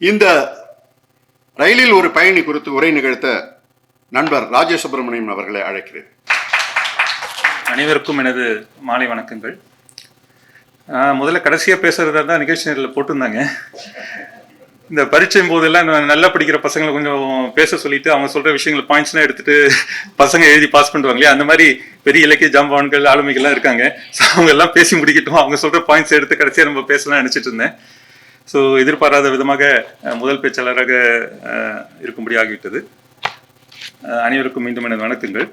இந்த ரயிலில் ஒரு பயணி குறித்து உரை நிகழ்த்த நண்பர் ராஜசுப்ரமணியம் அவர்களை அழைக்கிறேன். அனைவருக்கும் எனது மாலை வணக்கங்கள். முதல்ல கடைசியாக பேசுறதா தான் நிகழ்ச்சி நேரில் போட்டிருந்தாங்க. இந்த பரீட்சையும் போதெல்லாம் நல்லா படிக்கிற பசங்களை கொஞ்சம் பேச சொல்லிட்டு அவங்க சொல்ற விஷயங்களை பாயிண்ட்ஸ்லாம் எடுத்துட்டு பசங்க எழுதி பாஸ் பண்ணுவாங்க இல்லையா? அந்த மாதிரி பெரிய இலக்கிய ஜாம்பவான்கள் ஆளுமைகள்லாம் இருக்காங்க. ஸோ அவங்க எல்லாம் பேசி முடிக்கட்டும். அவங்க சொல்ற பாயிண்ட்ஸ் எடுத்து கடைசியாக நம்ம பேசலாம் நினச்சிட்டு இருந்தேன். ஸோ எதிர்பாராத விதமாக முதல் பேச்சாளராக இருக்கும்படி ஆகிவிட்டது. அனைவருக்கும் மீண்டும் எனது வணக்கங்கள்.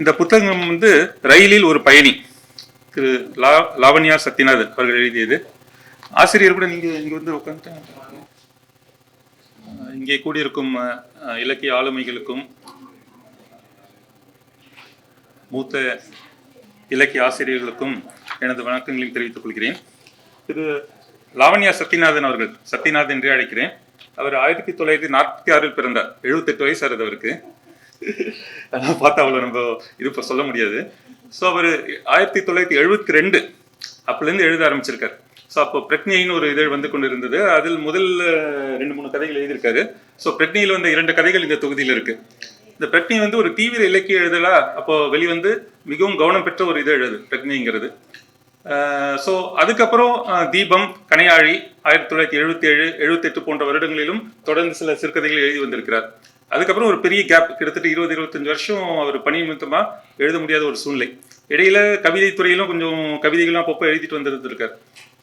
இந்த புத்தகம் வந்து ரயிலில் ஒரு பயணி திரு லா லாவண்யா சத்யநாதன் அவர்கள் எழுதியது. ஆசிரியர் கூட நீங்கள் இங்கே வந்து உட்காந்துட்டாங்க இங்கே கூடியிருக்கும் இலக்கிய ஆளுமைகளுக்கும் மூத்த இலக்கிய ஆசிரியர்களுக்கும் எனது வணக்கங்களையும் தெரிவித்துக் கொள்கிறேன். திரு லாவண்யா சத்யநாதன் அவர்கள் சத்யநாதன் என்றே அழைக்கிறேன். அவர் ஆயிரத்தி தொள்ளாயிரத்தி நாற்பத்தி ஆறில் பிறந்தார் எழுபத்தெட்டு வயசு ஆகுது அவருக்கு. அதெல்லாம் பார்த்தா அவ்வளோ நம்ம இது இப்போ சொல்ல முடியாது. ஸோ அவர் ஆயிரத்தி தொள்ளாயிரத்தி எழுபத்தி ரெண்டு அப்போலேருந்து எழுத ஆரம்பிச்சிருக்காரு. ஸோ அப்போ பிரக்ஞைன்னு ஒரு இதழ் வந்து கொண்டு இருந்தது. அதில் முதல் ரெண்டு மூணு கதைகள் எழுதியிருக்காரு. ஸோ பிரக்னியில் வந்த இரண்டு கதைகள் இந்த தொகுதியில் இருக்கு. இந்த பிரக்னி வந்து ஒரு தீவிர இலக்கிய எழுதலா அப்போ வெளிவந்து மிகவும் கவனம் பெற்ற ஒரு இதழ் எழுது பிரக்னிங்கிறது. ஸோ அதுக்கப்புறம் தீபம் கனையாழி ஆயிரத்தி தொள்ளாயிரத்தி எழுபத்தி ஏழு எழுபத்தெட்டு போன்ற வருடங்களிலும் தொடர்ந்து சில சிறுகதைகள் எழுதி வந்திருக்கிறார். அதுக்கப்புறம் ஒரு பெரிய கேப் கிட்டத்தட்ட இருபது இருபத்தஞ்சு வருஷம் அவர் பணி நிமித்தமாக எழுத முடியாத ஒரு சூழ்நிலை. இடையில கவிதை துறையிலும் கொஞ்சம் கவிதைகள்லாம் அப்பப்போ எழுதிட்டு வந்திருந்திருக்கார்.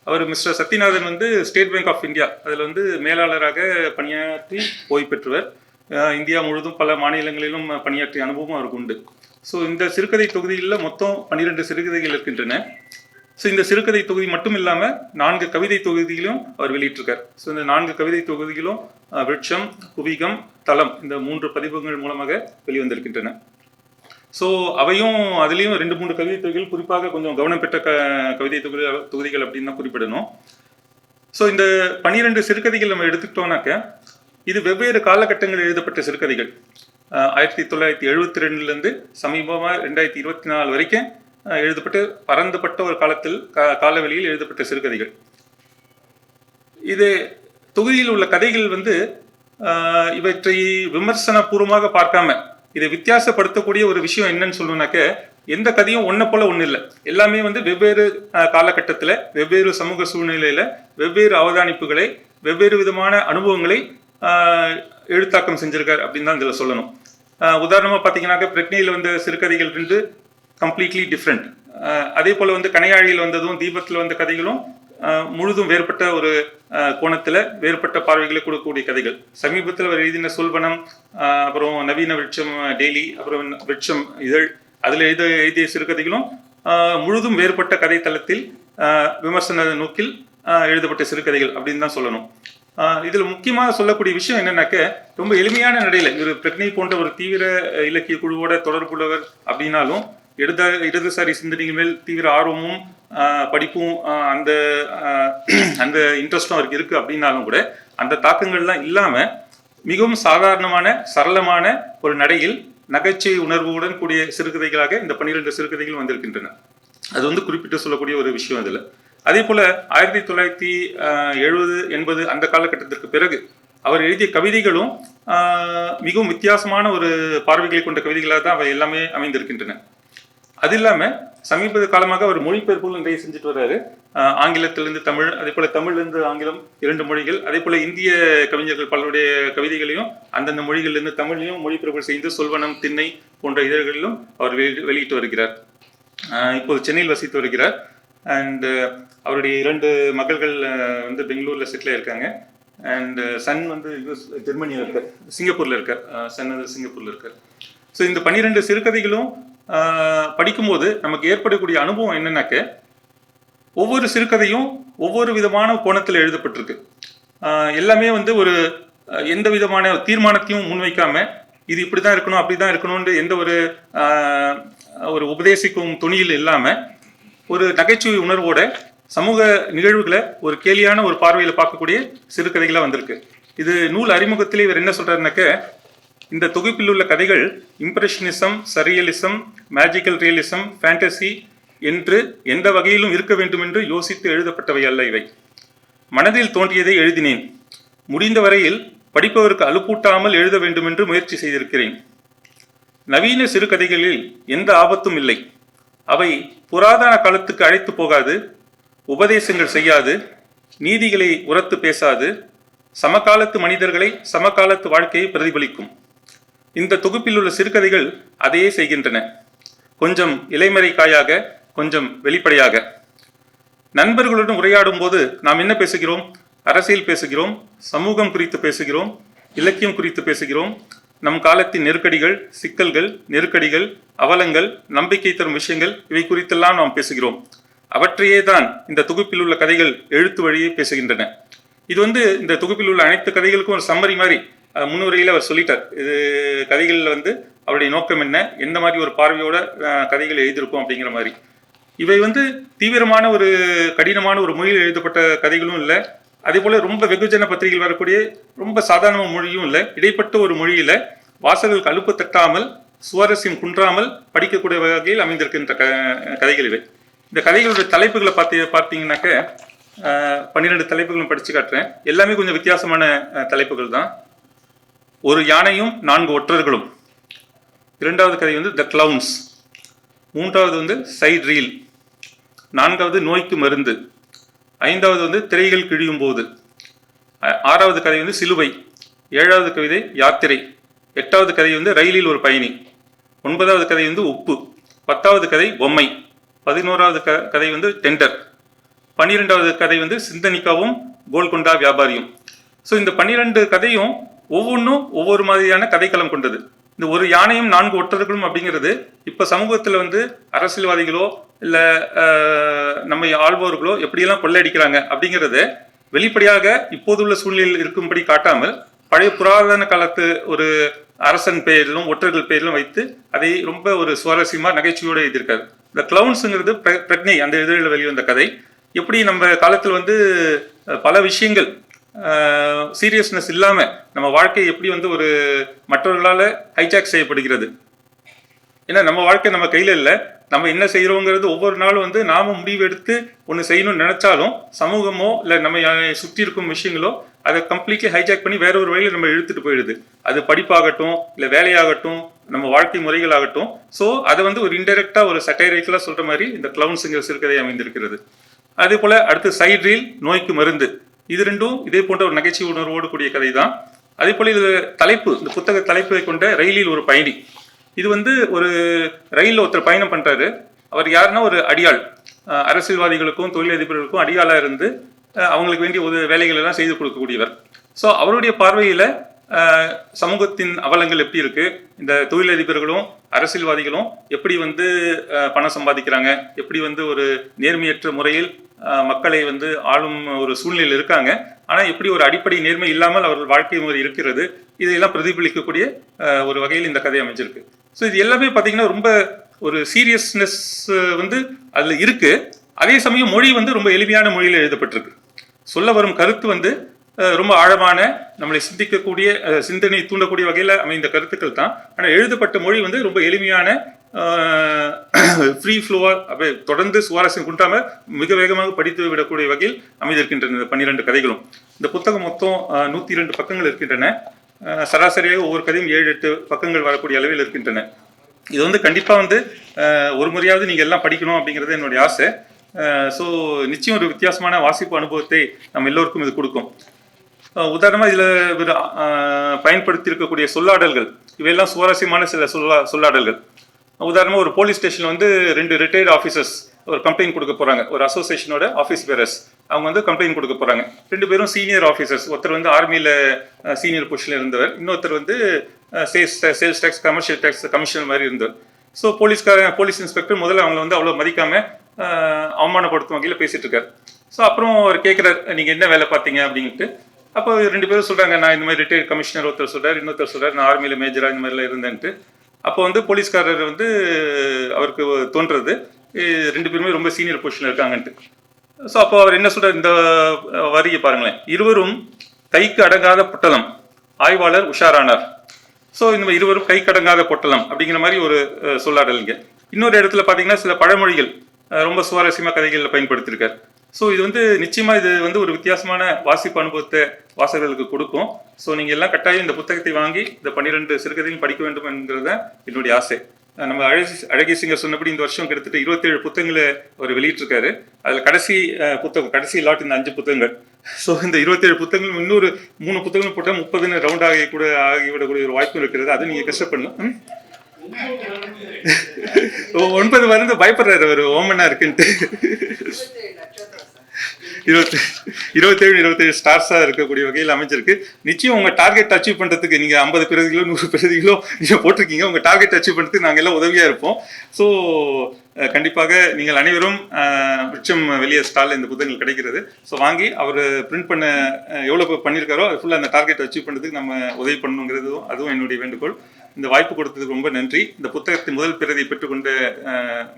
அவர் மிஸ்டர் சத்யநாதன் வந்து ஸ்டேட் பேங்க் ஆஃப் இந்தியா அதில் வந்து மேலாளராக பணியாற்றி ஓய்வு பெற்றவர். இந்தியா முழுதும் பல மாநிலங்களிலும் பணியாற்றிய அனுபவம் அவருக்கு உண்டு. ஸோ இந்த சிறுகதை தொகுதியில் மொத்தம் பன்னிரெண்டு சிறுகதைகள் இருக்கின்றன. ஸோ இந்த சிறுகதை தொகுதி மட்டும் இல்லாமல் நான்கு கவிதை தொகுதியிலும் அவர் வெளியிட்டிருக்கார். ஸோ இந்த நான்கு கவிதை தொகுதிகளும் விருட்சம் குவிகம் தலம் இந்த மூன்று பதிப்புகள் மூலமாக வெளிவந்திருக்கின்றன. ஸோ அவையும் அதுலேயும் ரெண்டு மூன்று கவிதை தொகுதிகள் குறிப்பாக கொஞ்சம் கவனம் பெற்ற க கவிதை தொகுதி தொகுதிகள் அப்படின்னு தான் குறிப்பிடணும். ஸோ இந்த பன்னிரெண்டு சிறுகதைகள் நம்ம எடுத்துக்கிட்டோம்னாக்க இது வெவ்வேறு காலகட்டங்களில் எழுதப்பட்ட சிறுகதைகள். ஆயிரத்தி தொள்ளாயிரத்தி எழுபத்தி ரெண்டுலேருந்து சமீபமாக ரெண்டாயிரத்தி இருபத்தி நாலு வரைக்கும் எழுதப்பட்டு பரந்துபட்ட ஒரு காலத்தில் காலவெளியில் எழுதப்பட்ட சிறுகதைகள். இது தொகுதியில் உள்ள கதைகள் வந்து ஆஹ், இவற்றை விமர்சனபூர்வமாக பார்க்காம இதை வித்தியாசப்படுத்தக்கூடிய ஒரு விஷயம் என்னன்னு சொல்லணும்னாக்க எந்த கதையும் ஒன்றை போல ஒன்றும் இல்லை. எல்லாமே வந்து வெவ்வேறு காலகட்டத்தில் வெவ்வேறு சமூக சூழ்நிலையில் வெவ்வேறு அவதானிப்புகளை வெவ்வேறு விதமான அனுபவங்களை ஆஹ், எழுத்தாக்கம் செஞ்சிருக்கார் அப்படின்னு தான் இதில் சொல்லணும். உதாரணமாக பார்த்தீங்கன்னாக்க பிரக்னையில் வந்த சிறுகதைகள் ரெண்டு கம்ப்ளீட்லி டிஃப்ரெண்ட் அதே போல் வந்து கனையாழியில் வந்ததும் தீபத்தில் வந்த கதைகளும் முழுதும் வேறுபட்ட ஒரு கோணத்தில் வேறுபட்ட பார்வைகளை கொடுக்கக்கூடிய கதைகள். சமீபத்தில் அவர் எழுதின சொல்வனம் அப்புறம் நவீன விருட்சம் டெய்லி அப்புறம் விருட்சம் இதழ் அதில் எழுத எழுதிய சிறுகதைகளும் முழுதும் வேறுபட்ட கதை தளத்தில் விமர்சன நோக்கில் எழுதப்பட்ட சிறுகதைகள் அப்படின்னு தான் சொல்லணும். இதில் முக்கியமாக சொல்லக்கூடிய விஷயம் என்னன்னாக்க ரொம்ப எளிமையான நடையில் ஒரு பிரக்னை போன்ற ஒரு தீவிர இலக்கிய குழுவோட தொடர்புள்ளவர் அப்படின்னாலும் இடத இடதுசாரி சிந்தனைகள் மேல் தீவிர ஆர்வமும் படிப்பும் அந்த அந்த இன்ட்ரெஸ்டும் அவருக்கு இருக்குது அப்படின்னாலும் கூட அந்த தாக்கங்கள்லாம் இல்லாமல் மிகவும் சாதாரணமான சரளமான ஒரு நடையில் நகைச்சுவை உணர்வுடன் கூடிய சிறுகதைகளாக இந்த பன்னிரெண்டு சிறுகதைகள் வந்திருக்கின்றன. அது வந்து குறிப்பிட்டு சொல்லக்கூடிய ஒரு விஷயம் அதில். அதே போல் ஆயிரத்தி தொள்ளாயிரத்தி எழுபது எண்பது அந்த காலகட்டத்திற்கு பிறகு அவர் எழுதிய கவிதைகளும் மிகவும் வித்தியாசமான ஒரு பார்வைகளை கொண்ட கவிதைகளாக தான் அவை எல்லாமே அமைந்திருக்கின்றன. அது இல்லாம சமீப காலமாக அவர் மொழிபெயர்ப்புகள் நிறைய செஞ்சுட்டு வர்றாரு. ஆஹ், ஆங்கிலத்திலிருந்து தமிழ் அதே போல தமிழ்லேருந்து ஆங்கிலம் இரண்டு மொழிகள் அதே போல இந்திய கவிஞர்கள் பலருடைய கவிதைகளையும் அந்தந்த மொழிகளிலிருந்து தமிழையும் மொழிபெயர்ப்பு செய்து சொல்வனம் திண்ணை போன்ற இதழ்களிலும் அவர் வெளி- வெளியிட்டு வருகிறார். ஆஹ் இப்போது சென்னையில் வசித்து வருகிறார். அண்ட் அவருடைய இரண்டு மகள்கள் வந்து பெங்களூர்ல செட்டில் இருக்காங்க அண்ட் சன் வந்து ஜெர்மனியில் இருக்கார் சிங்கப்பூர்ல இருக்கார். சன் வந்து சிங்கப்பூர்ல இருக்கார். ஸோ இந்த பன்னிரெண்டு சிறுகதைகளும் படிக்கும்போது நமக்கு ஏற்படக்கூடிய அனுபவம் என்னென்னாக்க ஒவ்வொரு சிறுகதையும் ஒவ்வொரு விதமான கோணத்தில் எழுதப்பட்டிருக்கு. எல்லாமே வந்து ஒரு எந்த விதமான தீர்மானத்தையும் முன்வைக்காம இது இப்படி தான் இருக்கணும் அப்படி தான் இருக்கணும்னு எந்த ஒரு ஒரு உபதேசிக்கும் துணியில் இல்லாமல் ஒரு நகைச்சுவை உணர்வோட சமூக நிகழ்வுகளை ஒரு கேலியான ஒரு பார்வையில் பார்க்கக்கூடிய சிறுகதைகளாக வந்திருக்கு. இது நூல் அறிமுகத்திலே இவர் என்ன சொல்கிறாருனாக்க இந்த தொகுப்பில் உள்ள கதைகள் impressionism surrealism magical realism fantasy என்று எந்த வகையிலும் இருக்க வேண்டும் என்று யோசித்து எழுதப்பட்டவை அல்ல இவை. மனதில் தோன்றியதை எழுதினேன். முடிந்த வரையில் படிப்பவருக்கு அலுப்பூட்டாமல் எழுத வேண்டும் என்று முயற்சி செய்திருக்கிறேன். நவீன சிறுகதைகளில் எந்த ஆபத்தும் இல்லை. அவை புராதன காலத்துக்கு அழைத்து போகாது உபதேசங்கள் செய்யாது நீதிகளை உரத்து பேசாது சமகாலத்து மனிதர்களை சமகாலத்து வாழ்க்கையை பிரதிபலிக்கும். இந்த தொகுப்பில் உள்ள சிறுகதைகள் அதையே செய்கின்றன. கொஞ்சம் இலைமறை காயாக கொஞ்சம் வெளிப்படையாக. நண்பர்களுடன் உரையாடும் போது நாம் என்ன பேசுகிறோம்? அரசியல் பேசுகிறோம் சமூகம் குறித்து பேசுகிறோம் இலக்கியம் குறித்து பேசுகிறோம். நம் காலத்தின் நெருக்கடிகள் சிக்கல்கள் நெருக்கடிகள் அவலங்கள் நம்பிக்கை தரும் விஷயங்கள் இவை குறித்தெல்லாம் நாம் பேசுகிறோம். அவற்றையே தான் இந்த தொகுப்பில் உள்ள கதைகள் எழுத்து வழியே பேசுகின்றன. இது வந்து இந்த தொகுப்பில் உள்ள அனைத்து கதைகளுக்கும் ஒரு சம்மரி மாதிரி முன்னுரையில் அவர் சொல்லிட்டார். இது கதைகளில் வந்து அவருடைய நோக்கம் என்ன? எந்த மாதிரி ஒரு பார்வையோட கதைகள் எழுதியிருக்கும் அப்படிங்கிற மாதிரி. இவை வந்து தீவிரமான ஒரு கடினமான ஒரு மொழியில் எழுதப்பட்ட கதைகளும் இல்லை. அதே போல் ரொம்ப வெகுஜன பத்திரிகைகள் வரக்கூடிய ரொம்ப சாதாரண மொழியும் இல்லை. இடைப்பட்ட ஒரு மொழியில் வாசகர்கள் கழுப்பு தட்டாமல் சுவாரஸ்யம் குன்றாமல் படிக்கக்கூடிய வகையில் அமைந்திருக்கின்ற க கதைகள் இவை. இந்த கதைகளுடைய தலைப்புகளை பார்த்து பார்த்தீங்கன்னாக்க பன்னிரெண்டு தலைப்புகளும் படித்து காட்டுறேன். எல்லாமே கொஞ்சம் வித்தியாசமான தலைப்புகள் தான். ஒரு யானையும் நான்கு ஒற்றர்களும். இரண்டாவது கதை வந்து த கிளவுன்ஸ் மூன்றாவது வந்து சைட் ரீல் நான்காவது நோய்க்கு மருந்து. ஐந்தாவது வந்து திரைகள் கிழியும் போது. ஆறாவது கதை வந்து சிலுவை. ஏழாவது கவிதை யாத்திரை. எட்டாவது கதை வந்து ரயிலில் ஒரு பயணி. ஒன்பதாவது கதை வந்து உப்பு. பத்தாவது கதை பொம்மை. பதினோராவது க கதை வந்து டெண்டர் பன்னிரெண்டாவது கதை வந்து சிந்தனிக்காவும் கோல்கொண்டா வியாபாரியும். ஸோ இந்த பன்னிரெண்டு கதையும் ஒவ்வொன்றும் ஒவ்வொரு மாதிரியான கதைக்களம் கொண்டது. இந்த ஒரு யானையும் நான்கு ஒற்றர்களும் அப்படிங்கிறது இப்போ சமூகத்தில் வந்து அரசியல்வாதிகளோ இல்லை நம்ம ஆள்பவர்களோ எப்படியெல்லாம் கொள்ளையடிக்கிறாங்க அப்படிங்கிறத வெளிப்படையாக இப்போதுள்ள சூழ்நிலையில் இருக்கும்படி காட்டாமல் பழைய புராதன காலத்து ஒரு அரசன் பெயரிலும் ஒற்றர்கள் பெயரிலும் வைத்து அதை ரொம்ப ஒரு சுவாரஸ்யமாக நகைச்சுவையோடு எழுதியிருக்காரு. இந்த கிளவுன்ஸுங்கிறது பிர- பிரக்ஞை அந்த இதழில் வெளிவந்த கதை. எப்படி நம்ம காலத்தில் வந்து பல விஷயங்கள் சீரியஸ்னஸ் இல்லாமல் நம்ம வாழ்க்கை எப்படி வந்து ஒரு மற்றவர்களால் ஹைஜாக் செய்யப்படுகிறது? ஏன்னா நம்ம வாழ்க்கை நம்ம கையில் இல்லை. நம்ம என்ன செய்கிறோங்கிறது ஒவ்வொரு நாளும் வந்து நாம முடிவு எடுத்து ஒன்று செய்யணும்னு நினச்சாலும் சமூகமோ இல்லை நம்ம சுற்றி இருக்கும் விஷயங்களோ அதை கம்ப்ளீட்லி ஹைஜாக் பண்ணி வேற ஒரு வழியில் நம்ம இழுத்துட்டு போயிடுது. அது படிப்பாகட்டும் இல்லை வேலையாகட்டும் நம்ம வாழ்க்கை முறைகளாகட்டும். ஸோ அதை வந்து ஒரு இன்டெரக்டாக ஒரு சட்டைரைக்கலாக சொல்கிற மாதிரி இந்த கிளவுன்ஸுங்கிற சிறுகதை அமைந்திருக்கிறது. அதே போல் அடுத்து சைட் ரீல் நோய்க்கு மருந்து. இது ரெண்டும் இதே போன்ற ஒரு நகைச்சுவை உணர்வோடு கூடிய கதை தான் அதே போல இது தலைப்பு இந்த புத்தக தலைப்பை கொண்ட ரயிலில் ஒரு பயணி. இது வந்து ஒரு ரயிலில் ஒருத்தர் பயணம் பண்றாரு. அவர் யாருன்னா ஒரு அடியாள். அரசியல்வாதிகளுக்கும் தொழிலதிபர்களுக்கும் அடியாளா இருந்து அவங்களுக்கு வேண்டிய ஒரு வேலைகள் எல்லாம் செய்து கொடுக்கக்கூடியவர். ஸோ அவருடைய பார்வையில சமூகத்தின் அவலங்கள் எப்படி இருக்கு? இந்த தொழிலதிபர்களும் அரசியல்வாதிகளும் எப்படி வந்து பணம் சம்பாதிக்கிறாங்க? எப்படி வந்து ஒரு நேர்மையற்ற முறையில் மக்களை வந்து ஆளும் ஒரு சூழ்நிலையில் இருக்காங்க? ஆனால் எப்படி ஒரு அடிப்படை நேர்மை இல்லாமல் அவர்கள் வாழ்க்கை முறை இருக்கிறது? இதையெல்லாம் பிரதிபலிக்கக்கூடிய ஒரு வகையில் இந்த கதை அமைஞ்சிருக்கு. ஸோ இது எல்லாமே பார்த்தீங்கன்னா ரொம்ப ஒரு சீரியஸ்னஸ் வந்து அதில் இருக்கு. அதே சமயம் மொழி வந்து ரொம்ப எளிமையான மொழியில் எழுதப்பட்டிருக்கு. சொல்ல வரும் கருத்து வந்து ரொம்ப ஆழமான நம்மளை சிந்திக்கக்கூடிய சிந்தனை தூண்டக்கூடிய வகையில் அமைந்த கருத்துக்கள் தான். ஆனால் எழுதப்பட்ட மொழி வந்து ரொம்ப எளிமையான ஃப்ரீ ஃப்ளோவாக அப்படியே தொடர்ந்து சுவாரஸ்யம் குண்டாமல் மிக வேகமாக படித்து விடக்கூடிய வகையில் அமைந்திருக்கின்றன இந்த பன்னிரெண்டு கதைகளும். இந்த புத்தகம் மொத்தம் நூற்றி இரண்டு பக்கங்கள் இருக்கின்றன. சராசரியாக ஒவ்வொரு கதையும் ஏழு எட்டு பக்கங்கள் வரக்கூடிய அளவில் இருக்கின்றன. இது வந்து கண்டிப்பாக வந்து ஒரு முறையாவது நீங்கள் எல்லாம் படிக்கணும் அப்படிங்கிறது என்னுடைய ஆசை. ஸோ நிச்சயம் ஒரு வித்தியாசமான வாசிப்பு அனுபவத்தை நம்ம எல்லோருக்கும் இது கொடுக்கும். உதாரணமாக இதில் இதுல இவர் பயன்படுத்தியிருக்கக்கூடிய சொல்லாடல்கள். இவையெல்லாம் சுவாரஸ்யமான சில சொல்லா சொல்லாடல்கள். உதாரணமாக ஒரு போலீஸ் ஸ்டேஷன் வந்து ரெண்டு ரிட்டையர்டு ஆஃபீஸர்ஸ் ஒரு கம்ப்ளைண்ட் கொடுக்க போகிறாங்க ஒரு அசோசியேஷனோட ஆஃபீஸ் பேரர்ஸ் அவங்க வந்து கம்ப்ளைண்ட் கொடுக்க போகிறாங்க ரெண்டு பேரும் சீனியர் ஆஃபீஸர்ஸ் ஒருத்தர் வந்து ஆர்மியில் சீனியர் பொசிஷனில் இருந்தவர். இன்னொருத்தர் வந்து sales sales tax commercial tax commissioner மாதிரி இருந்தவர். ஸோ போலீஸ்கார போலீஸ் இன்ஸ்பெக்டர் முதல்ல அவங்கள வந்து அவ்வளோ மதிக்காமல் அவமானப்படுத்தும் வகையில் பேசிகிட்டு இருக்காரு. ஸோ அப்புறம் அவர் கேட்குறாரு நீங்கள் என்ன வேலை பார்த்தீங்க? அப்படின்ட்டு. அப்போ ரெண்டு பேரும் சொல்கிறாங்க நான் இந்த மாதிரி ரிட்டையர் கமிஷனர் ஒருத்தர் சொல்கிறார் இன்னொருத்தர் சொல்கிறார் நான் ஆர்மியில் மேஜராக இந்த மாதிரிலாம் இருந்தேன்ட்டு. அப்போ வந்து போலீஸ்காரர் வந்து அவருக்கு தோன்றது. ரெண்டு பேருமே ரொம்ப சீனியர் பொசிஷனில் இருக்காங்கன்ட்டு. ஸோ அப்போ அவர் என்ன சொல்கிறார் இந்த வரியை பாருங்களேன். இருவரும் கைக்கு அடங்காத பொட்டலம். ஆய்வாளர் உஷாரானார். ஸோ இந்த மாதிரி இருவரும் கை கடங்காத பொட்டலம் அப்படிங்கிற மாதிரி ஒரு சொல்லாடல் இங்கே. இன்னொரு இடத்துல பார்த்தீங்கன்னா சில பழமொழிகள் ரொம்ப சுவாரஸ்யமாக கதைகளில் பயன்படுத்தியிருக்கார் ஸோ இது வந்து நிச்சயமா இது வந்து ஒரு வித்தியாசமான வாசிப்பு அனுபவத்தை வாசகர்களுக்கு கொடுக்கும். ஸோ நீங்க எல்லாம் கட்டாயம் இந்த புத்தகத்தை வாங்கி இந்த பன்னிரெண்டு சிறுகதையும் படிக்க வேண்டும் என்கிறத என்னுடைய ஆசை. நம்ம அழகி அழகி சிங்கர் சொன்னபடி இந்த வருஷம் கிட்டத்தட்ட இருபத்தேழு புத்தகங்களை அவர் வெளியிட்டிருக்காரு. அதில் கடைசி புத்தகம் கடைசி லாட் இந்த அஞ்சு புத்தகங்கள். ஸோ இந்த இருபத்தேழு புத்தகங்கள் இன்னொரு மூணு புத்தகங்கள் போட்டால் முப்பதுன்னு ரவுண்ட் ஆகி கூட ஆகிவிடக்கூடிய ஒரு வாய்ப்பு இருக்கிறது. அதை நீங்கள் கஷ்டப்படலாம் ஒன்பது வந்து பயப்படுறாரு அவர் ஓமனா இருக்குன்ட்டு. இருபத்தி இருபத்தேழு இருபத்தேழு ஸ்டார்ஸாக இருக்கக்கூடிய வகையில் அமைஞ்சிருக்கு. நிச்சயம் உங்கள் டார்கெட் அச்சீவ் பண்ணுறதுக்கு நீங்கள் ஐம்பது பிரதிகளோ நூறு பிரதிகளோ நீங்கள் போட்டிருக்கீங்க. உங்கள் டார்கெட் அச்சீவ் பண்ணுறதுக்கு நாங்கள் எல்லாம் உதவியாக இருப்போம். ஸோ கண்டிப்பாக நீங்கள் அனைவரும் அஹ், விருட்சம் வெளியே ஸ்டாலில் இந்த புத்தகங்கள் கிடைக்கிறது. ஸோ வாங்கி அவர் பிரிண்ட் பண்ண எவ்வளோ பண்ணியிருக்காரோ அது ஃபுல்லாக அந்த டார்கெட் அச்சீவ் பண்ணுறதுக்கு நம்ம உதவி பண்ணணுங்கிறதும் அதுவும் என்னுடைய வேண்டுகோள். இந்த வாய்ப்பு கொடுத்ததுக்கு ரொம்ப நன்றி. இந்த புத்தகத்தின் முதல் பிரதியை பெற்றுக்கொண்ட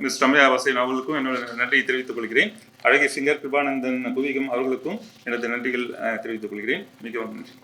மிஸ் ரம்யா வசைன் அவர்களுக்கும் என்னோட நன்றியை தெரிவித்துக் கொள்கிறேன். அழகிய சிங்கர் கிருபானந்தன் குவிகம் அவர்களுக்கும் எனது நன்றிகள் தெரிவித்துக் கொள்கிறேன். மிகவும் நன்றி.